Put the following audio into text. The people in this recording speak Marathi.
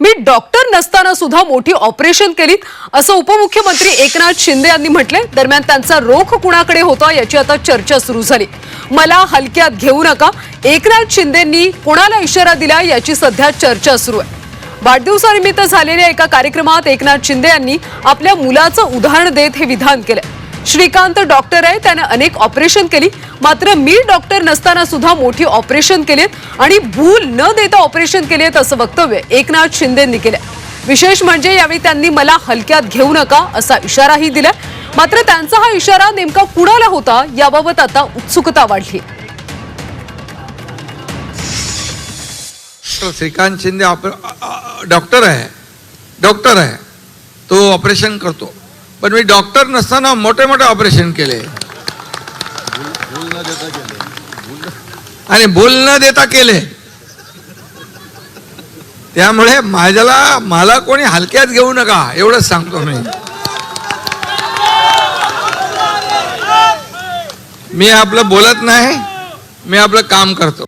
मी डॉक्टर नसताना सुद्धा मोठी ऑपरेशन केलीत असं उपमुख्यमंत्री एकनाथ शिंदे यांनी म्हटले दरम्यान त्यांचा रोख कुणाकडे होता याची आता चर्चा सुरू झाली. मला हलक्यात घेऊ नका. एकनाथ शिंदेंनी कोणाला इशारा दिला याची सध्या चर्चा सुरू आहे. वाढदिवसानिमित्त झालेल्या एका कार्यक्रमात एकनाथ शिंदे यांनी आपल्या मुलाचं उदाहरण देत हे विधान केलं श्रीकांत डॉक्टर आहे त्याने अनेक ऑपरेशन केली. मात्र मी डॉक्टर नसताना सुद्धा मोठी ऑपरेशन केलीत आणि भूल न देता ऑपरेशन केलेत असं वक्तव्य एकनाथ शिंदेंनी केलं विशेष म्हणजे यावेळी त्यांनी मला हलक्यात घेऊ नका असा इशाराही दिला मात्र त्यांचा हा इशारा नेमका कुणाला होता याबाबत आता उत्सुकता वाढली श्रीकांत शिंदे डॉक्टर आहे. डॉक्टर आहे. तो ऑपरेशन करतो. पण मी डॉक्टर नसताना मोठे मोठे ऑपरेशन केले. आणि भूल न देता केले. त्यामुळे माझ्याला मला कोणी हलक्यात घेऊ नका एवढंच सांगतो मी. मी आपलं बोलत नाही मी आपलं काम करतो.